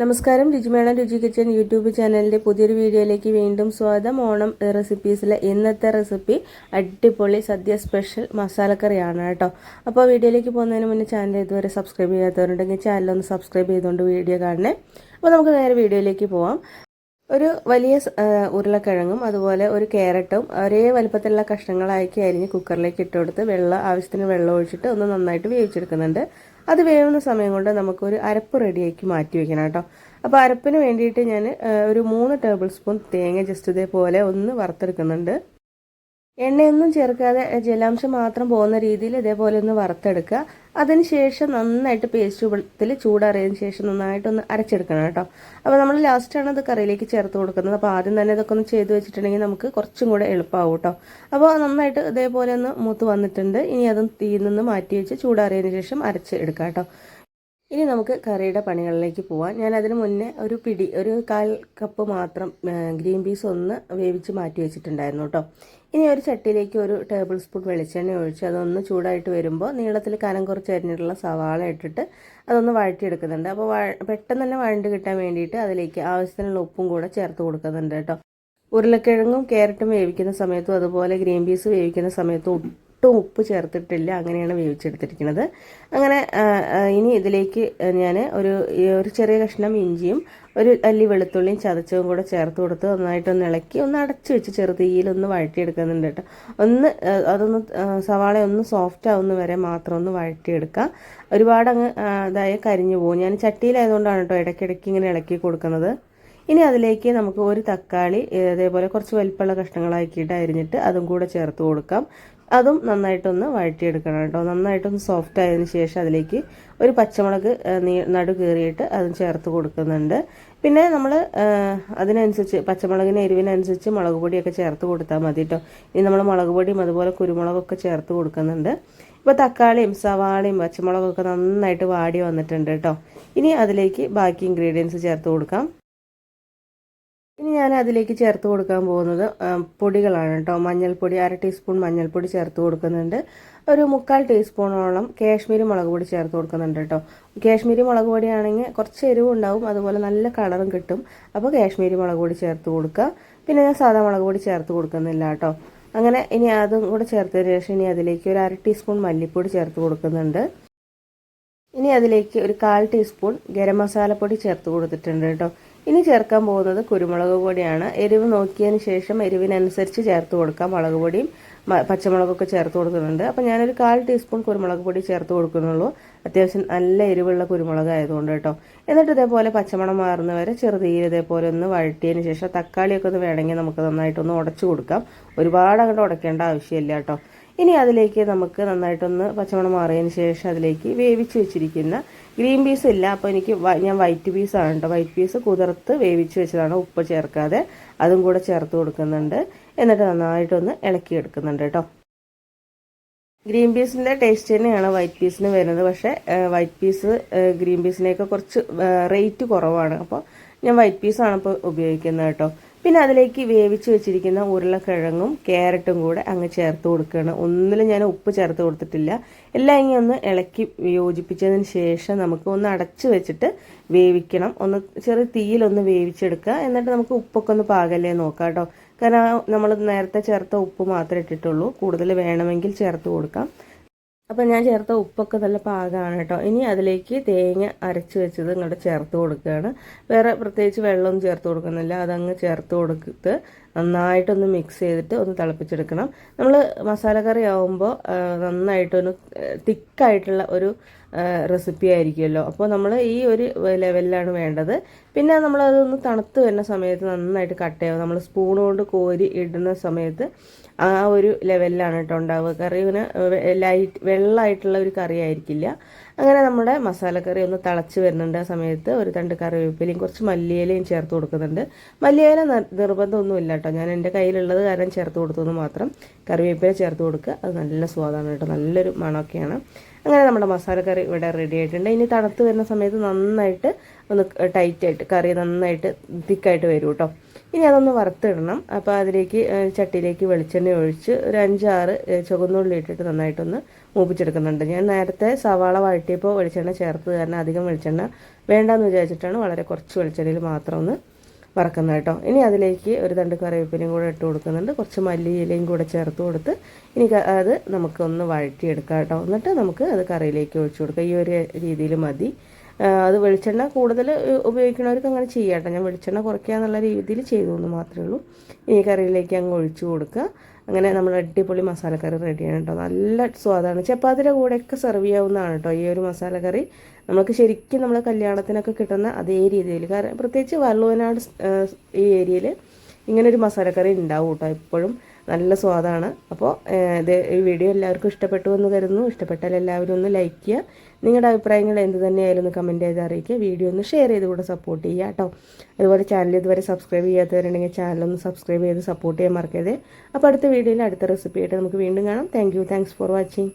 നമസ്കാരം രുചിമേളം രുചി kitchen YouTube ചാനലിന്റെ പുതിയൊരു വീഡിയോയിലേക്ക് വീണ്ടും സ്വാഗതം. ഓണം റെസിപ്പീസിലെ ഇന്നത്തെ റെസിപ്പി അടിപൊളി സദ്യ സ്പെഷ്യൽ മസാലക്കറിയാണ് കേട്ടോ. അപ്പോൾ വീഡിയോയിലേക്ക് പോകുന്നതിന് മുന്നേ ചാനൽ ഇതുവരെ സബ്സ്ക്രൈബ് ചെയ്യാത്തവരുണ്ടെങ്കിൽ ചാനലൊന്ന് സബ്സ്ക്രൈബ് ചെയ്തുകൊണ്ട് വീഡിയോ കാണണേ. അപ്പോൾ നമുക്ക് നേരെ വീഡിയോയിലേക്ക് പോവാം. ഒരു വലിയ ഉരുളക്കിഴങ്ങും അതുപോലെ ഒരു ക്യാരറ്റും ഒരേ വലുപ്പത്തിലുള്ള കഷ്ണങ്ങളാക്കി അരിഞ്ഞ് കുക്കറിലേക്ക് ഇട്ട് കൊടുത്ത് വെള്ളം ആവശ്യത്തിന് വെള്ളം ഒഴിച്ചിട്ട് ഒന്ന് നന്നായിട്ട് വേവിച്ചെടുക്കുന്നുണ്ട്. അത് വേവുന്ന സമയം കൊണ്ട് നമുക്കൊരു അരപ്പ് റെഡിയാക്കി മാറ്റി വെക്കണം കേട്ടോ. അപ്പോൾ അരപ്പിന് വേണ്ടിയിട്ട് ഞാൻ ഒരു മൂന്ന് ടേബിൾ സ്പൂൺ തേങ്ങ ജസ്റ്റ് ഇതേപോലെ ഒന്ന് വറുത്തെടുക്കുന്നുണ്ട്. എണ്ണയൊന്നും ചേർക്കാതെ ജലാംശം മാത്രം പോകുന്ന രീതിയിൽ ഇതേപോലെ ഒന്ന് വറുത്തെടുക്കുക. അതിനുശേഷം നന്നായിട്ട് പേസ്റ്റ് രൂപത്തിൽ ചൂടറിയതിന് ശേഷം നന്നായിട്ടൊന്ന് അരച്ചെടുക്കണം കേട്ടോ. അപ്പോൾ നമ്മൾ ലാസ്റ്റാണ് അത് കറിയിലേക്ക് ചേർത്ത് കൊടുക്കുന്നത്. അപ്പോൾ ആദ്യം തന്നെ ഇതൊക്കെ ഒന്ന് ചെയ്ത് വെച്ചിട്ടുണ്ടെങ്കിൽ നമുക്ക് കുറച്ചും കൂടെ എളുപ്പമാവും കേട്ടോ. അപ്പോൾ നന്നായിട്ട് ഇതേപോലെ ഒന്ന് മൂത്ത് വന്നിട്ടുണ്ട്. ഇനി അതും തീയിൽ നിന്ന് മാറ്റി വെച്ച് ചൂടാറിയതിന് ശേഷം അരച്ച് എടുക്കാം കേട്ടോ. ഇനി നമുക്ക് കറിയുടെ പണികളിലേക്ക് പോവാം. ഞാൻ അതിന് മുന്നേ ഒരു പിടി ഒരു കാൽ കപ്പ് മാത്രം ഗ്രീൻ പീസ് ഒന്ന് വേവിച്ച് മാറ്റി വെച്ചിട്ടുണ്ടായിരുന്നു കേട്ടോ. ഇനി ഒരു ചട്ടിയിലേക്ക് ഒരു ടേബിൾ സ്പൂൺ വെളിച്ചെണ്ണ ഒഴിച്ച് അതൊന്ന് ചൂടായിട്ട് വരുമ്പോൾ നീളത്തിൽ കനം കുറച്ച് അരിഞ്ഞിട്ടുള്ള സവാള ഇട്ടിട്ട് അതൊന്ന് വഴറ്റിയെടുക്കുന്നുണ്ട്. അപ്പോൾ പെട്ടെന്ന് തന്നെ വഴണ്ട് കിട്ടാൻ വേണ്ടിയിട്ട് അതിലേക്ക് ആവശ്യത്തിനുള്ള ഉപ്പും കൂടെ ചേർത്ത് കൊടുക്കുന്നുണ്ട് കേട്ടോ. ഉരുളക്കിഴങ്ങും ക്യാരറ്റും വേവിക്കുന്ന സമയത്തും അതുപോലെ ഗ്രീൻ പീസ് വേവിക്കുന്ന സമയത്തും ഒട്ടും ഉപ്പ് ചേർത്തിട്ടില്ല. അങ്ങനെയാണ് വേവിച്ചെടുത്തിരിക്കുന്നത്. അങ്ങനെ ഇനി ഇതിലേക്ക് ഞാൻ ഒരു ഒരു ചെറിയ കഷ്ണം ഇഞ്ചിയും ഒരു അല്ലി വെളുത്തുള്ളിയും ചതച്ചതും കൂടെ ചേർത്ത് കൊടുത്ത് നന്നായിട്ടൊന്ന് ഇളക്കി ഒന്ന് അടച്ചു വെച്ച് ചെറുതീയിലൊന്ന് വഴറ്റിയെടുക്കുന്നുണ്ട് കേട്ടോ. ഒന്ന് അതൊന്ന് സവാള ഒന്ന് സോഫ്റ്റ് ആവുന്ന വരെ മാത്രം ഒന്ന് വഴറ്റിയെടുക്കുക. ഒരുപാട് അങ്ങ് അതായത് കരിഞ്ഞു പോകും. ഞാൻ ചട്ടിയിലായതുകൊണ്ടാണ് കേട്ടോ ഇടയ്ക്കിടയ്ക്ക് ഇങ്ങനെ ഇളക്കി കൊടുക്കുന്നത്. ഇനി അതിലേക്ക് നമുക്ക് ഒരു തക്കാളി അതേപോലെ കുറച്ച് വലിപ്പമുള്ള കഷ്ണങ്ങളാക്കിയിട്ട് അരിഞ്ഞിട്ട് അതും കൂടെ ചേർത്ത് കൊടുക്കാം. അതും നന്നായിട്ടൊന്ന് വഴറ്റിയെടുക്കണം കേട്ടോ. നന്നായിട്ടൊന്ന് സോഫ്റ്റ് ആയതിനു ശേഷം അതിലേക്ക് ഒരു പച്ചമുളക് നടു കീറിയിട്ട് അതും ചേർത്ത് കൊടുക്കുന്നുണ്ട്. പിന്നെ നമ്മൾ അതിനനുസരിച്ച് പച്ചമുളകിന് എരിവിനനുസരിച്ച് മുളക് പൊടിയൊക്കെ ചേർത്ത് കൊടുത്താൽ മതി കേട്ടോ ഇനി നമ്മൾ മുളക് പൊടിയും അതുപോലെ കുരുമുളകൊക്കെ ചേർത്ത് കൊടുക്കുന്നുണ്ട്. ഇപ്പോൾ തക്കാളിയും സവാളയും പച്ചമുളകൊക്കെ നന്നായിട്ട് വാടി വന്നിട്ടുണ്ട് കേട്ടോ ഇനി അതിലേക്ക് ബാക്കി ഇൻഗ്രീഡിയൻസ് ചേർത്ത് കൊടുക്കാം. ഇനി ഞാൻ അതിലേക്ക് ചേർത്ത് കൊടുക്കാൻ പോകുന്നത് പൊടികളാണ് കേട്ടോ. മഞ്ഞൾപ്പൊടി അര ടീസ്പൂൺ മഞ്ഞൾപ്പൊടി ചേർത്ത് കൊടുക്കുന്നുണ്ട്. ഒരു മുക്കാൽ ടീസ്പൂണോളം കാശ്മീരി മുളക് പൊടി ചേർത്ത് കൊടുക്കുന്നുണ്ട് കേട്ടോ. കാശ്മീരി മുളക് പൊടിയാണെങ്കിൽ കുറച്ച് എരിവും ഉണ്ടാവും അതുപോലെ നല്ല കളറും കിട്ടും. അപ്പോൾ കാശ്മീരി മുളക് പൊടി ചേർത്ത് കൊടുക്കുക. പിന്നെ ഞാൻ സാധാ മുളക് പൊടി ചേർത്ത് കൊടുക്കുന്നില്ല കേട്ടോ. അങ്ങനെ ഇനി അതും കൂടെ ചേർത്തതിന് ശേഷം ഇനി അതിലേക്ക് ഒരു അര ടീസ്പൂൺ മല്ലിപ്പൊടി ചേർത്ത് കൊടുക്കുന്നുണ്ട്. ഇനി അതിലേക്ക് ഒരു കാൽ ടീസ്പൂൺ ഗരം മസാലപ്പൊടി ചേർത്ത് കൊടുത്തിട്ടുണ്ട് കേട്ടോ. ഇനി ചേർക്കാൻ പോകുന്നത് കുരുമുളക് പൊടിയാണ്. എരിവ് നോക്കിയതിന് ശേഷം എരിവിനനുസരിച്ച് ചേർത്ത് കൊടുക്കാം. മുളക് പൊടിയും പച്ചമുളകൊക്കെ ചേർത്ത് കൊടുക്കുന്നുണ്ട്. അപ്പോൾ ഞാനൊരു കാൽ ടീസ്പൂൺ കുരുമുളക് പൊടി ചേർത്ത് കൊടുക്കുന്നുള്ളൂ. അത്യാവശ്യം നല്ല എരിവുള്ള കുരുമുളക് ആയതുകൊണ്ട് കേട്ടോ. എന്നിട്ട് ഇതേപോലെ പച്ചമണം മാറുന്ന വരെ ചെറുതീയിൽ ഇതേപോലെ ഒന്ന് വഴറ്റിയതിന് ശേഷം തക്കാളിയൊക്കെ ഒന്ന് വേണമെങ്കിൽ നമുക്ക് നന്നായിട്ടൊന്ന് ഉടച്ചു കൊടുക്കാം. ഒരുപാട് അങ്ങോട്ട് ഉടയ്ക്കേണ്ട ആവശ്യമില്ല കേട്ടോ. ഇനി അതിലേക്ക് നമുക്ക് നന്നായിട്ടൊന്ന് പച്ചമണം മാറിയതിന് ശേഷം അതിലേക്ക് വേവിച്ച് വെച്ചിരിക്കുന്ന ഗ്രീൻ പീസ് ഇല്ല. അപ്പോൾ എനിക്ക് ഞാൻ വൈറ്റ് പീസാണ് കേട്ടോ വൈറ്റ് പീസ് കുതിർത്ത് വേവിച്ച് വെച്ചതാണ് ഉപ്പ് ചേർക്കാതെ. അതും കൂടെ ചേർത്ത് കൊടുക്കുന്നുണ്ട്. എന്നിട്ട് നന്നായിട്ടൊന്ന് ഇളക്കി എടുക്കുന്നുണ്ട് കേട്ടോ ഗ്രീൻ പീസിന്റെ ടേസ്റ്റ് തന്നെയാണ് വൈറ്റ് പീസിന് വരുന്നത്. പക്ഷേ വൈറ്റ് പീസ് ഗ്രീൻ പീസിനെയൊക്കെ കുറച്ച് റേറ്റ് കുറവാണ്. അപ്പോൾ ഞാൻ വൈറ്റ് പീസാണ് ഇപ്പോൾ ഉപയോഗിക്കുന്നത് കേട്ടോ പിന്നെ അതിലേക്ക് വേവിച്ച് വെച്ചിരിക്കുന്ന ഉരുളക്കിഴങ്ങും ക്യാരറ്റും കൂടെ അങ്ങ് ചേർത്ത് കൊടുക്കുകയാണ്. ഒന്നിലും ഞാൻ ഉപ്പ് ചേർത്ത് കൊടുത്തിട്ടില്ല. എല്ലാം ഇങ്ങനെ ഒന്ന് ഇളക്കി യോജിപ്പിച്ചതിന് ശേഷം നമുക്ക് ഒന്ന് അടച്ച് വെച്ചിട്ട് വേവിക്കണം. ഒന്ന് ചെറിയ തീയിലൊന്ന് വേവിച്ചെടുക്കുക. എന്നിട്ട് നമുക്ക് ഉപ്പൊക്കെ ഒന്ന് പാകല്ലേ നോക്കാം കേട്ടോ. കാരണം നമ്മൾ നേരത്തെ ചേർത്ത ഉപ്പ് മാത്രമേ ഇട്ടിട്ടുള്ളൂ. കൂടുതൽ വേണമെങ്കിൽ ചേർത്ത് കൊടുക്കാം. അപ്പം ഞാൻ ചേർത്ത ഉപ്പൊക്കെ നല്ല പാകമാണ് കേട്ടോ. ഇനി അതിലേക്ക് തേങ്ങ അരച്ച് വെച്ചത് ഇങ്ങോട്ട് ചേർത്ത് കൊടുക്കുകയാണ്. വേറെ പ്രത്യേകിച്ച് വെള്ളമൊന്നും ചേർത്ത് കൊടുക്കുന്നില്ല. അതങ്ങ് ചേർത്ത് കൊടുത്ത് നന്നായിട്ടൊന്ന് മിക്സ് ചെയ്തിട്ട് ഒന്ന് തിളപ്പിച്ചെടുക്കണം. നമ്മൾ മസാലക്കറി ആവുമ്പോൾ നന്നായിട്ടൊന്ന് തിക്കായിട്ടുള്ള ഒരു റെസിപ്പി ആയിരിക്കുമല്ലോ. അപ്പോൾ നമ്മൾ ഈ ഒരു ലെവലിലാണ് വേണ്ടത്. പിന്നെ നമ്മൾ നമ്മളതൊന്ന് തണുത്ത് വരുന്ന സമയത്ത് നന്നായിട്ട് കട്ട് ചെയ്യാവും നമ്മൾ സ്പൂൺ കൊണ്ട് കോരി ഇടുന്ന സമയത്ത് ആ ഒരു ലെവലിലാണ് കേട്ടോ ഉണ്ടാവുക. കറി ഇങ്ങനെ ലൈറ്റ് വെള്ളമായിട്ടുള്ള ഒരു കറി ആയിരിക്കില്ല. അങ്ങനെ നമ്മുടെ മസാലക്കറി ഒന്ന് തിളച്ച് വരുന്നുണ്ട് ആ സമയത്ത് ഒരു തണ്ട് കറിവേപ്പിലയും കുറച്ച് മല്ലിയിലയും ചേർത്ത് കൊടുക്കുന്നുണ്ട്. മല്ലിയില നിർബന്ധമൊന്നും ഇല്ല കേട്ടോ. ഞാൻ എന്റെ കയ്യിലുള്ളത് കാരണം ചേർത്ത് കൊടുത്തതെന്ന് മാത്രം. കറിവേപ്പില ചേർത്ത് കൊടുക്കുക. അത് നല്ല സ്വാദാണ് കേട്ടോ. നല്ലൊരു മണമൊക്കെയാണ്. അങ്ങനെ നമ്മുടെ മസാലക്കറി ഇവിടെ റെഡി ആയിട്ടുണ്ട്. ഇനി തണുത്ത് വരുന്ന സമയത്ത് നന്നായിട്ട് ഒന്ന് ടൈറ്റായിട്ട് കറി നന്നായിട്ട് തിക്കായിട്ട് വരും കേട്ടോ. ഇനി അതൊന്ന് വറുത്തിടണം. അപ്പോൾ അതിലേക്ക് ചട്ടിയിലേക്ക് വെളിച്ചെണ്ണ ഒഴിച്ച് ഒരു അഞ്ചാറ് ചുവന്നുള്ളി ഇട്ടിട്ട് നന്നായിട്ടൊന്ന് മൂപ്പിച്ചെടുക്കുന്നുണ്ട്. ഞാൻ നേരത്തെ സവാള വഴറ്റിയപ്പോൾ വെളിച്ചെണ്ണ ചേർത്ത് കാരണം അധികം വെളിച്ചെണ്ണ വേണ്ടാന്ന് വിചാരിച്ചിട്ടാണ് വളരെ കുറച്ച് വെളിച്ചെണ്ണയിൽ മാത്രം ഒന്ന് വറക്കുന്നത് കേട്ടോ. ഇനി അതിലേക്ക് ഒരു തണ്ട് കറിവേപ്പിലയും കൂടെ ഇട്ട് കൊടുക്കുന്നുണ്ട്. കുറച്ച് മല്ലിയിലയും കൂടെ ചേർത്ത് കൊടുത്ത് ഇനി അത് നമുക്കൊന്ന് വഴറ്റിയെടുക്കാം കേട്ടോ. എന്നിട്ട് നമുക്ക് അത് കറിയിലേക്ക് ഒഴിച്ചു കൊടുക്കാം. ഈ ഒരു രീതിയിൽ മതി. അത് വെളിച്ചെണ്ണ കൂടുതൽ ഉപയോഗിക്കുന്നവർക്ക് അങ്ങനെ ചെയ്യാട്ടോ. ഞാൻ വെളിച്ചെണ്ണ കുറയ്ക്കുക എന്നുള്ള രീതിയിൽ ചെയ്തു എന്ന് മാത്രമേ ഉള്ളൂ. ഈ കറിയിലേക്ക് അങ്ങ് ഒഴിച്ചു കൊടുക്കുക. അങ്ങനെ നമ്മൾ അടിപൊളി മസാലക്കറി റെഡിയാണ് കേട്ടോ. നല്ല സ്വാദാണ്. ചപ്പാത്തിയുടെ കൂടെയൊക്കെ സെർവ് ചെയ്യാവുന്നതാണ് കേട്ടോ ഈ ഒരു മസാലക്കറി. നമുക്ക് ശരിക്കും നമ്മൾ കല്യാണത്തിനൊക്കെ കിട്ടുന്ന അതേ രീതിയിൽ. കാരണം പ്രത്യേകിച്ച് വള്ളുവനാട് ഈ ഏരിയയിൽ ഇങ്ങനൊരു മസാലക്കറി ഉണ്ടാവും കേട്ടോ എപ്പോഴും. നല്ല സ്വാദാണ്. അപ്പോൾ ഇത് ഈ വീഡിയോ എല്ലാവർക്കും ഇഷ്ടപ്പെട്ടു എന്ന് കരുതുന്നു. ഇഷ്ടപ്പെട്ടാൽ എല്ലാവരും ഒന്ന് ലൈക്ക് ചെയ്യുക. നിങ്ങളുടെ അഭിപ്രായങ്ങൾ എന്ത് തന്നെയായാലും ഒന്ന് കമന്റ് ചെയ്ത് അറിയിക്കുക. വീഡിയോ ഒന്ന് ഷെയർ ചെയ്ത് കൂടെ സപ്പോർട്ട് ചെയ്യുക കേട്ടോ. അതുപോലെ ചാനൽ ഇതുവരെ സബ്സ്ക്രൈബ് ചെയ്യാത്തവരുണ്ടെങ്കിൽ ചാനലൊന്ന് സബ്സ്ക്രൈബ് ചെയ്ത് സപ്പോർട്ട് ചെയ്യാൻ മറക്കരുത്. അപ്പോൾ അടുത്ത വീഡിയോയിൽ അടുത്ത റെസിപ്പി ആയിട്ട് നമുക്ക് വീണ്ടും കാണാം. Thank you. Thanks for watching.